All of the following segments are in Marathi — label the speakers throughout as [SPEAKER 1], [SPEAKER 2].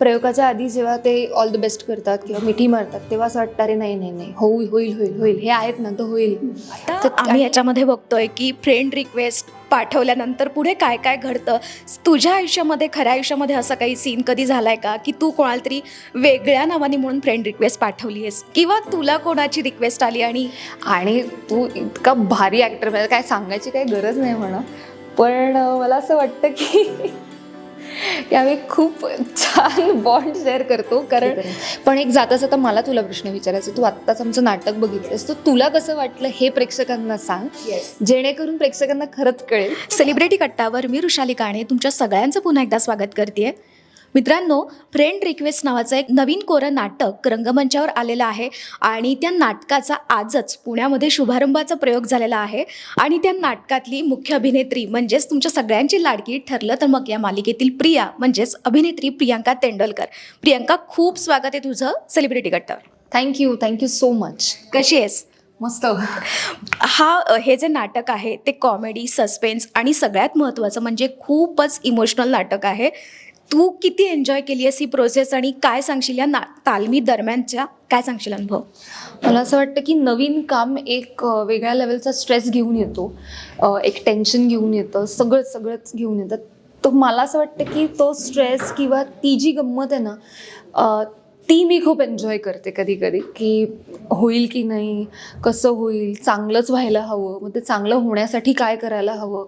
[SPEAKER 1] प्रयोगाच्या आधी जेव्हा ते ऑल द बेस्ट करतात किंवा मिठी मारतात तेव्हा असं वाटतं अरे नाही नाही नाही होईल होईल होईल होईल हे आहेत ना तर होईल. तर
[SPEAKER 2] आम्ही याच्यामध्ये बघतोय की फ्रेंड रिक्वेस्ट पाठवल्यानंतर पुढे काय काय घडतं? तुझ्या आयुष्यामध्ये खऱ्या आयुष्यामध्ये असं काही सीन कधी झालाय का? की तू कोणाला तरी वेगळ्या नावाने म्हणून फ्रेंड रिक्वेस्ट पाठवली आहेस? किंवा तुला कोणाची रिक्वेस्ट आली आणि
[SPEAKER 1] आणि तू इतका भारी ॲक्टर म्हणजे काय सांगायची काही गरज नाही म्हणा. पण मला असं वाटतं की आम्ही खूप छान बॉन्ड शेअर करतो. कारण पण एक जाता जाता मला तुला प्रश्न विचारायचा तू आत्ताच आमचं नाटक बघितलंस. तर तुला कसं वाटलं हे प्रेक्षकांना सांग. जेणेकरून प्रेक्षकांना खरंच कळेल.
[SPEAKER 2] सेलिब्रिटी कट्टावर मी ऋषाली काणे तुमच्या सगळ्यांचं पुन्हा एकदा स्वागत करते मित्रांनो फ्रेंड रिक्वेस्ट नावाचं एक नवीन कोरं नाटक रंगमंचावर आलेलं आहे आणि त्या नाटकाचा आजच पुण्यामध्ये शुभारंभाचा प्रयोग झालेला आहे आणि त्या नाटकातली मुख्य अभिनेत्री म्हणजेच तुमच्या सगळ्यांची लाडकी ठरलं तर मग या मालिकेतील प्रिया म्हणजेच अभिनेत्री प्रियांका तेंडोलकर. प्रियांका खूप स्वागत आहे तुझं celebrity कट्टावर
[SPEAKER 1] thank you thank you so much
[SPEAKER 2] कशी आहेस?
[SPEAKER 1] मस्त.
[SPEAKER 2] हा हे जे नाटक आहे ते कॉमेडी सस्पेन्स आणि सगळ्यात महत्त्वाचं म्हणजे खूपच इमोशनल नाटक आहे. तू किती एन्जॉय केली आहेस ही प्रोसेस आणि काय सांगशील या ना तालमी दरम्यानच्या काय सांगशील अनुभव?
[SPEAKER 1] मला असं वाटतं की नवीन काम एक वेगळ्या लेवलचा स्ट्रेस घेऊन येतो. एक टेन्शन घेऊन येतं. सगळं सगळंच घेऊन येतं. तर मला असं वाटतं की तो स्ट्रेस किंवा ती जी गंमत आहे ना ती मी खूप एन्जॉय करते कधी कधी की होईल की नाही कसं होईल चांगलंच व्हायला हवं मग ते चांगलं होण्यासाठी काय करायला हवं?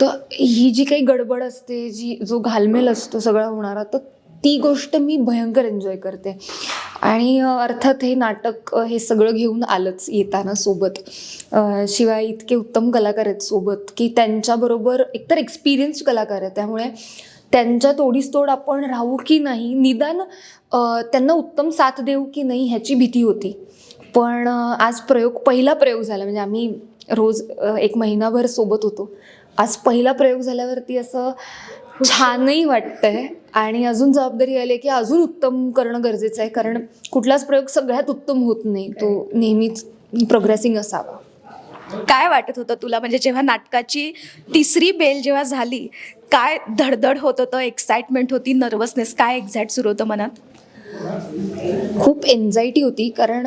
[SPEAKER 1] तर ही जी काही गडबड असते जी जो घालमेल असतो सगळा होणारा तर ती गोष्ट मी भयंकर एन्जॉय करते. आणि अर्थात हे नाटक हे सगळं घेऊन आलंच येताना सोबत. शिवाय इतके उत्तम कलाकार आहेत सोबत की त्यांच्याबरोबर एकतर एक्सपिरियन्स्ड कलाकार आहेत. त्यामुळे त्यांच्या तोडीस तोड आपण राहू की नाही निदान त्यांना उत्तम साथ देऊ की नाही ह्याची भीती होती. पण आज प्रयोग पहिला प्रयोग झाला. म्हणजे आम्ही रोज एक महिनाभर सोबत होतो. आज पहिला प्रयोग झाल्यावरती असं छानही वाटतंय. आणि अजून जबाबदारी आली आहे की अजून उत्तम करणं गरजेचं आहे. कारण कुठलाच प्रयोग सगळ्यात उत्तम होत नाही. तो नेहमीच प्रोग्रेसिंग असावा.
[SPEAKER 2] काय वाटत होतं तुला? म्हणजे जेव्हा नाटकाची तिसरी बेल जेव्हा झाली काय धडधड होत होतं? एक्साइटमेंट होती? नर्वसनेस काय एक्झॅक्ट सुरू होतं मनात?
[SPEAKER 1] खूप एन्झायटी होती कारण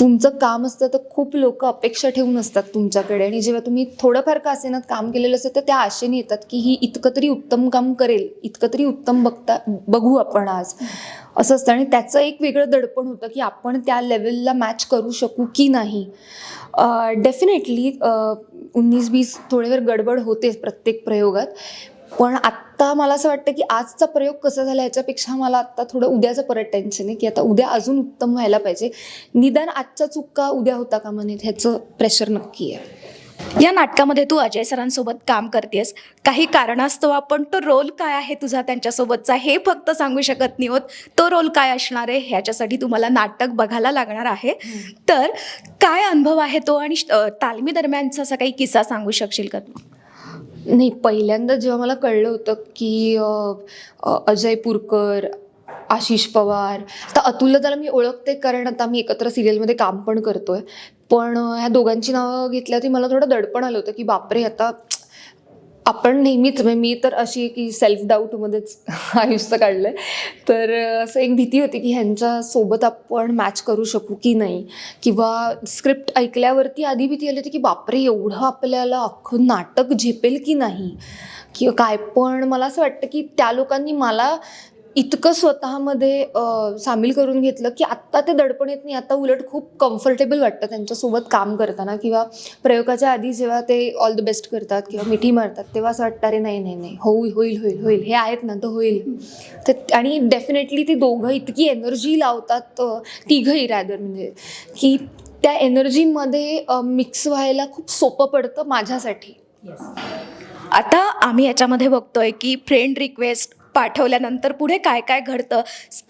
[SPEAKER 1] तुमचं काम असतं तर खूप लोक अपेक्षा ठेवून असतात तुमच्याकडे. आणि जेव्हा तुम्ही थोडंफार का असेनात काम केलेलं असतं तर त्या आशेने येतात की ही इतकं तरी उत्तम काम करेल इतकं तरी उत्तम बघता बघू आपण आज. असं असतं. आणि त्याचं एक वेगळं दडपण होतं की आपण त्या लेवलला मॅच करू शकू की नाही. डेफिनेटली उन्नीस बीस थोडे वेळ गडबड होते प्रत्येक प्रयोगात. पण आत्ता मला असं वाटतं की आजचा प्रयोग कसा झाला याच्यापेक्षा मला आत्ता थोडं उद्याचं परत टेन्शन आहे की आता उद्या अजून उत्तम व्हायला पाहिजे. निदान आजचा चुका उद्या होता कामा नयेत ह्याचं प्रेशर नक्की आहे.
[SPEAKER 2] या नाटकामध्ये तू अजय सरांसोबत काम करतेस. काही कारणास्तव आपण तो रोल काय आहे तुझा त्यांच्यासोबतचा हे फक्त सांगू शकत नाही होत. तो रोल काय असणार आहे ह्याच्यासाठी तुम्हाला नाटक बघायला लागणार आहे. तर काय अनुभव आहे तो? आणि तालमी दरम्यानचा असा काही किस्सा सांगू शकशील का तू?
[SPEAKER 1] नाही पहिल्यांदा जेव्हा मला कळलं होतं की अजय पुरकर आशिष पवार आता अतुलला त्याला मी ओळखते कारण आता मी एकत्र सिरियलमध्ये काम पण करतोय. पण ह्या दोघांची नावं घेतल्यावरती मला थोडं दडपण आलं होतं की बापरे आता आपण नेहमीच म्हणजे मी तर अशी की सेल्फ डाऊटमध्येच आयुष्य काढलं आहे तर असं एक भीती होती की ह्यांच्यासोबत आपण मॅच करू शकू की नाही? किंवा स्क्रिप्ट ऐकल्यावरती आधी भीती आली होती की बापरे एवढं आपल्याला अख्खं नाटक झेपेल की नाही? किंवा काय? पण मला असं वाटतं की त्या लोकांनी मला इतकं स्वतःमध्ये सामील करून घेतलं की आत्ता ते दडपण येत नाही. आता उलट खूप कम्फर्टेबल वाटतं त्यांच्यासोबत काम करताना किंवा प्रयोगाच्या आधी जेव्हा ते ऑल द बेस्ट करतात किंवा मिठी मारतात तेव्हा असं वाटतं अरे नाही नाही नाही. होईल होईल होईल होईल. हे आहेत ना तर होईल. तर आणि डेफिनेटली ती दोघं इतकी एनर्जी लावतात तिघंही रॅदर म्हणजे की त्या एनर्जीमध्ये मिक्स व्हायला खूप सोपं पडतं माझ्यासाठी.
[SPEAKER 2] आता आम्ही याच्यामध्ये बघतोय की फ्रेंड रिक्वेस्ट पाठवल्यानंतर पुढे काय काय घडतं?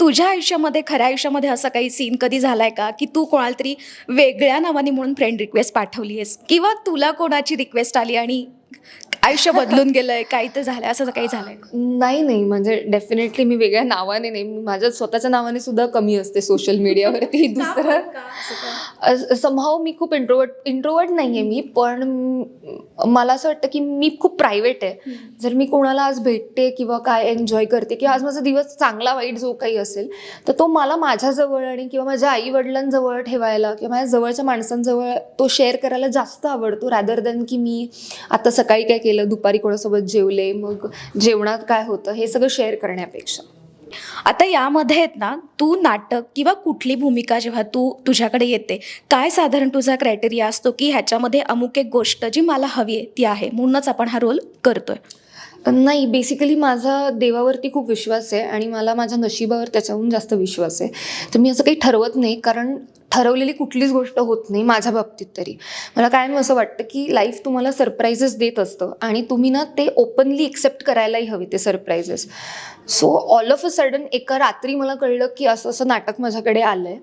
[SPEAKER 2] तुझ्या आयुष्यामध्ये खऱ्या आयुष्यामध्ये असं काही सीन कधी झालाय का? की तू कोणाला तरी वेगळ्या नावाने म्हणून फ्रेंड रिक्वेस्ट पाठवली आहेस? किंवा तुला कोणाची रिक्वेस्ट आली आणि आयुष्य बदलून गेलंय काही तर झालंय असं काही झालंय.
[SPEAKER 1] नाही नाही म्हणजे डेफिनेटली मी वेगळ्या नावाने नाही मी माझ्या स्वतःच्या नावाने सुद्धा कमी असते सोशल मीडियावरती दुसरं समहाव मी खूप इंट्रोवर्ट इंट्रोवर्ट नाही आहे मी पण मला असं वाटतं की मी खूप प्रायव्हेट आहे. जर मी कोणाला आज भेटते किंवा काय एन्जॉय करते किंवा आज माझा दिवस चांगला वाईट जो काही असेल तर तो मला माझ्याजवळ आणि किंवा माझ्या आई वडिलांजवळ ठेवायला किंवा माझ्या जवळच्या माणसांजवळ तो शेअर करायला जास्त आवडतो रॅदर दॅन की मी आता सकाळी काय केलं दुपारी कोणासोबत जेवले मग जेवणात काय होतं हे सगळं शेअर करण्यापेक्षा.
[SPEAKER 2] आता यामध्ये आहेत ना तू नाटक किंवा कुठली भूमिका जेव्हा तू तुझ्याकडे येते काय साधारण तुझा क्रायटेरिया असतो की ह्याच्यामध्ये अमुक एक गोष्ट जी मला हवी आहे ती आहे म्हणूनच आपण हा रोल करतोय?
[SPEAKER 1] नाही बेसिकली माझा देवावरती खूप विश्वास आहे आणि मला माझ्या नशिबावर त्याच्याहून जास्त विश्वास आहे. तर मी असं काही ठरवत नाही कारण ठरवलेली कुठलीच गोष्ट होत नाही माझ्या बाबतीत तरी. मला कायम असं वाटतं की लाईफ तुम्हाला सरप्राईजेस देत असतं आणि तुम्ही ना ते ओपनली एक्सेप्ट करायलाही हवी ते surprises so all of a sudden एका रात्री मला कळलं की असं असं नाटक माझ्याकडे आलं आहे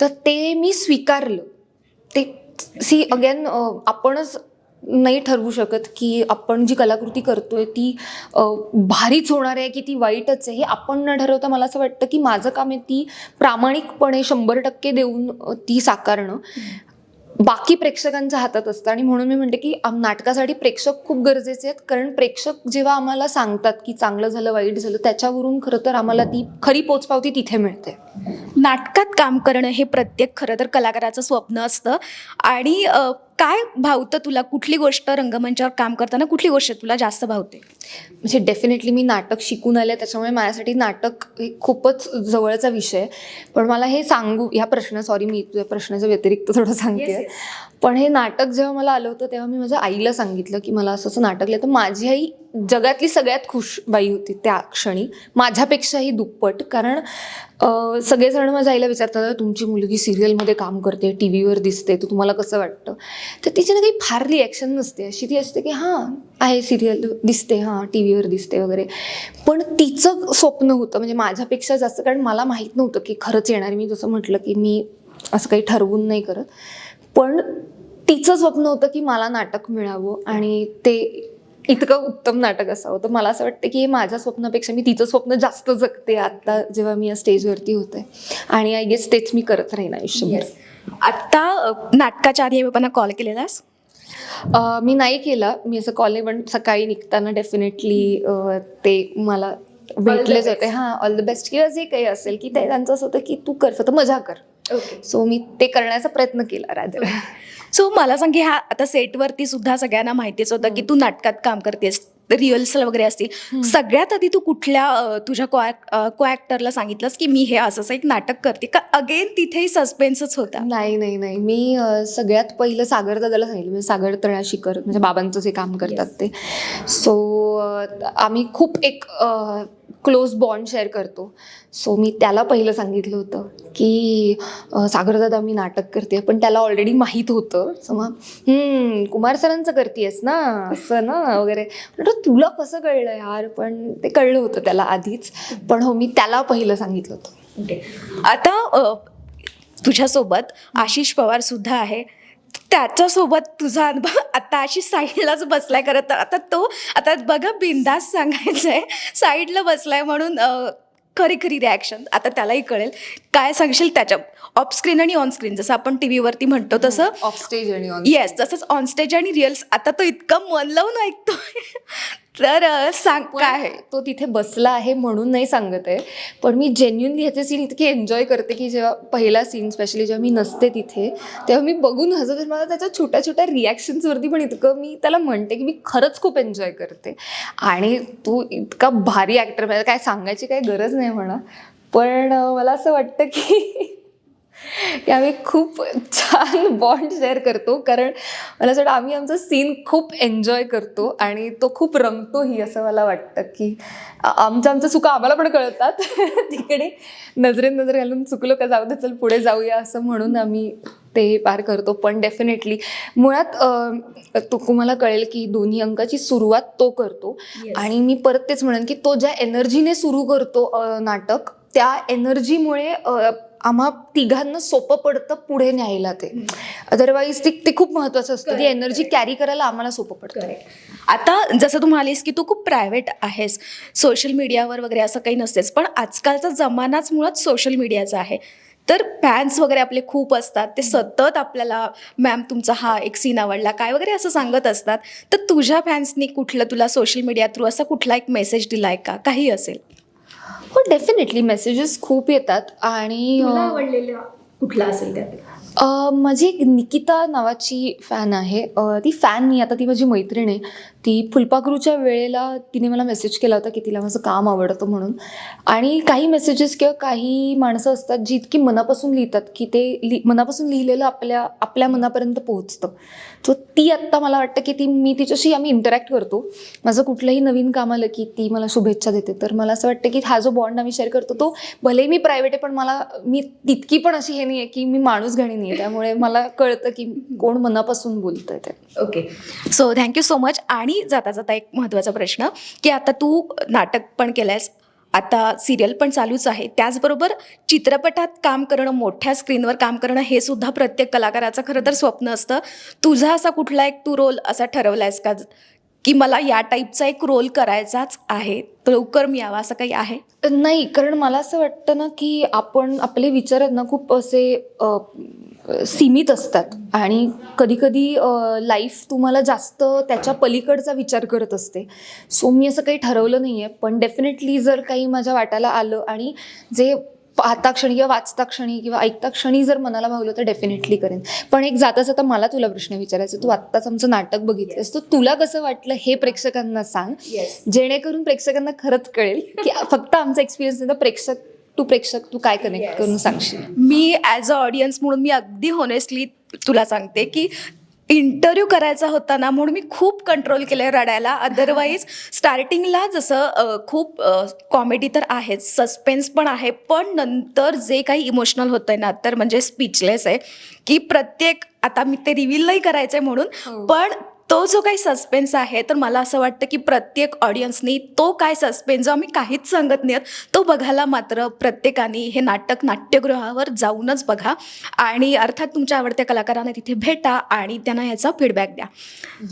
[SPEAKER 1] तर ते मी स्वीकारलं. ते सी अगेन आपणच नाही ठरवू शकत की आपण जी कलाकृती करतोय ती भारीच होणार आहे की ती वाईटच आहे हे आपण न ठरवता मला असं वाटतं की माझं काम आहे ती प्रामाणिकपणे शंभर टक्के देऊन ती साकारणं. बाकी प्रेक्षकांच्या हातात असतं आणि म्हणून मी म्हणते की नाटकासाठी प्रेक्षक खूप गरजेचे आहेत. कारण प्रेक्षक जेव्हा आम्हाला सांगतात की चांगलं झालं वाईट झालं त्याच्यावरून खरं तर आम्हाला ती खरी पोचपावती तिथे मिळते.
[SPEAKER 2] नाटकात काम करणं हे प्रत्येक खरं तर कलाकाराचं स्वप्न असतं. आणि काय भावतं तुला? कुठली गोष्ट रंगमंचावर काम करताना कुठली गोष्ट तुला जास्त भावते?
[SPEAKER 1] म्हणजे डेफिनेटली मी नाटक शिकून आले त्याच्यामुळे माझ्यासाठी नाटक हे खूपच जवळचा विषय आहे. पण मला हे सांगू ह्या प्रश्न सॉरी मी तुझ्या प्रश्नाच्या व्यतिरिक्त थोडं सांगते. पण हे नाटक जेव्हा मला आलं होतं तेव्हा मी माझ्या आईला सांगितलं की मला असं असं नाटक लिहिलं तर माझी आई जगातली सगळ्यात खुश बाई होती त्या क्षणी. माझ्यापेक्षाही दुप्पट. कारण सगळेजण माझ्या आईला विचारतात तुमची मुलगी सिरियलमध्ये काम करते टी व्हीवर दिसते तर तुम्हाला कसं वाटतं? तर तिची ना काही फार रिॲक्शन नसते. अशी ती असते की हां आहे सिरियल दिसते हां टी व्हीवर दिसते वगैरे. पण तिचं स्वप्न होतं म्हणजे माझ्यापेक्षा जास्त कारण मला माहीत नव्हतं की खरंच येणार. मी जसं म्हटलं की मी असं काही ठरवून नाही करत. पण तिचं स्वप्न होतं की मला नाटक मिळावं आणि ते इतकं उत्तम नाटक असावं. तर मला असं वाटतं की हे माझ्या स्वप्नापेक्षा मी तिचं स्वप्न जास्त जगते आत्ता जेव्हा मी या स्टेजवरती होते. आणि आय गेस तेच मी करत राहीन आयुष्यभर.
[SPEAKER 2] आत्ता नाटकाच्या आधी बाबांना कॉल केलेलास?
[SPEAKER 1] मी नाही केला. मी असं कॉलेज पण सकाळी निघताना डेफिनेटली ते मला भेटलेच होते. हां ऑल द बेस्ट किंवा जे काही असेल की ते त्यांचं असं होतं की तू कर फक्त मजा कर. सो मी ते करण्याचा प्रयत्न केला रादर
[SPEAKER 2] सो मला सांग की हा आता सेटवरती सुद्धा सगळ्यांना माहितीच होतं की तू नाटकात काम करतेस. रिहर्सल वगैरे असतील. सगळ्यात आधी तू कुठल्या तुझ्या को ॲक्टरला सांगितलंस की मी हे असं असं एक नाटक करते? का अगेन तिथेही सस्पेन्सच होता?
[SPEAKER 1] नाही नाही नाही. मी सगळ्यात पहिलं सागर दादाला सांगितलं. म्हणजे सागर तळाशीकर म्हणजे बाबांचं जे काम करतात ते. सो आम्ही खूप एक क्लोज बॉन्ड शेअर करतो. सो मी त्याला पहिलं सांगितलं होतं की सागरदादा मी नाटक करते पण त्याला ऑलरेडी माहीत होतं. सो मग कुमार सरांचं करतेस ना? असं ना? वगैरे. म्हटलं तुला कसं कळलं यार? पण ते कळलं होतं त्याला आधीच. पण हो मी त्याला पहिलं सांगितलं होतं.
[SPEAKER 2] आता तुझ्यासोबत आशिष पवार सुद्धा आहे. त्याच्यासोबत तुझा अनुभव आता आशिष साईडलाच बसलाय खरं तर. आता तो आता बघा बिंदास सांगायचं आहे साईडला बसलाय म्हणून खरी खरी रिॲक्शन आता त्यालाही कळेल. काय सांगशील त्याच्या? ऑफ स्क्रीन आणि ऑन स्क्रीन जसं आपण टी व्हीवरती म्हणतो तसं
[SPEAKER 1] ऑफ स्टेज आणि ऑन
[SPEAKER 2] येस तसंच ऑन स्टेज आणि रिअल्स आता तो इतका मन लावून ऐकतोय. तर सांग काय?
[SPEAKER 1] तो तिथे बसला आहे म्हणून नाही सांगत आहे. पण मी जेन्युनली ह्याचे सीन इतके एन्जॉय करते की जेव्हा पहिला सीन स्पेशली जेव्हा मी नसते तिथे तेव्हा मी बघून हसत तर मला त्याच्या छोट्या छोट्या रिॲक्शन्सवरती पण इतकं मी त्याला म्हणते की मी खरंच खूप एन्जॉय करते. आणि तू इतका भारी ॲक्टर म्हणजे काय सांगायची काही गरज नाही म्हणा. पण मला असं वाटतं की की आम्ही खूप छान बॉन्ड शेअर करतो. कारण मला असं वाटतं आम्ही आमचा सीन खूप एन्जॉय करतो आणि तो खूप रमतोही असं मला वाटतं की आमचं आमचं चुका आम्हाला पण कळतात. तिकडे नजरेत नजर घालून चुकलो का जाऊ दे चल पुढे जाऊया असं म्हणून आम्ही ते पार करतो. पण डेफिनेटली मुळात तुम्हाला कळेल की दोन्ही अंकाची सुरुवात तो करतो. आणि मी परत तेच म्हणेन की तो ज्या एनर्जीने सुरू करतो नाटक त्या एनर्जीमुळे आम्हा तिघांना सोपं पडतं पुढे न्यायला ते. अदरवाईज ते ते खूप महत्वाचं असतं. ती एनर्जी. कॅरी करायला आम्हाला सोपं पडतं.
[SPEAKER 2] आता जसं तू म्हणालीस की तू खूप प्रायव्हेट आहेस. सोशल मीडियावर वगैरे असं काही नसतेस. पण आजकालचा जमानाच मुळात सोशल मीडियाचा आहे. तर फॅन्स वगैरे आपले खूप असतात. ते सतत आपल्याला मॅम तुमचा हा एक सीन आवडला. काय वगैरे असं सांगत असतात. तर तुझ्या फॅन्सनी कुठलं तुला सोशल मीडिया थ्रू असा कुठला एक मेसेज दिलाय का? काही असेल.
[SPEAKER 1] हो डेफिनेटली मेसेजेस खूप येतात आणि
[SPEAKER 2] आवडलेला कुठला असेल
[SPEAKER 1] अ, माझी एक निकिता नावाची फॅन आहे. अ, ती फॅन नाही आता ती माझी मैत्रीण आहे. ती फुलपाखरूच्या वेळेला तिने मला मेसेज केला होता की तिला माझं काम आवडतं म्हणून. आणि काही मेसेजेस किंवा काही माणसं असतात जी इतकी मनापासून लिहितात की ते लि मनापासून लिहिलेलं आपल्या आपल्या मनापर्यंत पोहोचतं. सो ती आत्ता मला वाटतं की ती मी तिच्याशी आम्ही इंटरॅक्ट करतो. माझं कुठलंही नवीन काम आलं की ती मला शुभेच्छा देते. तर मला असं वाटतं की हा जो बॉन्ड आम्ही शेअर करतो तो भले मी प्रायव्हेट आहे पण मला मी तितकी पण अशी हे नाही आहे की मी माणूस घणी नाही आहे त्यामुळे मला कळतं की कोण मनापासून बोलतंय ते.
[SPEAKER 2] Okay so thank you so much आणि जाता जाता एक महत्त्वाचा प्रश्न की आता तू नाटक पण केलंयस आता सिरियल पण चालूच आहे. त्याचबरोबर चित्रपटात काम करणं मोठ्या स्क्रीनवर काम करणं हे सुद्धा प्रत्येक कलाकाराचं खरं तर स्वप्न असतं. तुझा असा कुठला एक तू रोल असा ठरवलायस का? की मला या टाईपचा एक रोल करायचाच आहे. लवकर मी यावा असं काही आहे?
[SPEAKER 1] नाही कारण मला असं वाटतं ना की आपण आपले विचार आहेत ना खूप असे सीमित असतात. आणि कधी कधी लाईफ तुम्हाला जास्त त्याच्या पलीकडचा विचार करत असते. सो मी असं काही ठरवलं नाही आहे पण डेफिनेटली जर काही माझ्या वाट्याला आलं आणि जे पाहता क्षणी किंवा वाचता क्षणी किंवा ऐकता क्षणी जर मनाला भावलं तर डेफिनेटली करेन. पण एक जाता जाता मला तुला प्रश्न विचारायचा. तू आत्ताच आमचं नाटक बघितलंस. तर तुला कसं वाटलं हे प्रेक्षकांना सांग. जेणेकरून प्रेक्षकांना खरंच कळेल की फक्त आमचा एक्सपिरियन्स नाही तर प्रेक्षक तू प्रेक्षक तू काय कनेक्ट करून सांगशील?
[SPEAKER 2] मी ॲज अ ऑडियन्स म्हणून मी अगदी हॉनेस्टली तुला सांगते की इंटरव्ह्यू करायचा होता ना म्हणून मी खूप कंट्रोल केलं रडायला. अदरवाईज स्टार्टिंगला जसं खूप कॉमेडी तर आहेच सस्पेन्स पण आहे पण नंतर जे काही इमोशनल होतं आहे ना तर म्हणजे स्पीचलेस आहे. की प्रत्येक आता मी ते रिव्हील नाही करायचं आहे म्हणून
[SPEAKER 1] हो.
[SPEAKER 2] पण तो जो काही सस्पेन्स आहे तर मला असं वाटतं की प्रत्येक ऑडियन्सनी तो काय सस्पेन्स जो आम्ही काहीच सांगत नाहीत तो बघायला मात्र प्रत्येकाने हे नाटक नाट्यगृहावर जाऊनच बघा. आणि अर्थात तुमच्या आवडत्या कलाकारांना तिथे भेटा आणि त्यांना ह्याचा फीडबॅक द्या.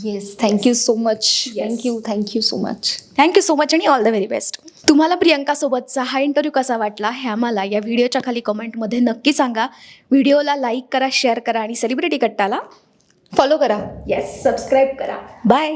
[SPEAKER 1] Yes thank you so much. Thank you thank you so much
[SPEAKER 2] thank you so much आणि ऑल द व्हेरी बेस्ट तुम्हाला प्रियंकासोबतचा हा इंटरव्ह्यू कसा वाटला हे आम्हाला या व्हिडिओच्या खाली कमेंटमध्ये नक्की सांगा. व्हिडिओला लाईक करा शेअर करा आणि सेलिब्रिटी कट्टाला
[SPEAKER 1] फॉलो करा.
[SPEAKER 2] येस सबस्क्राईब करा. बाय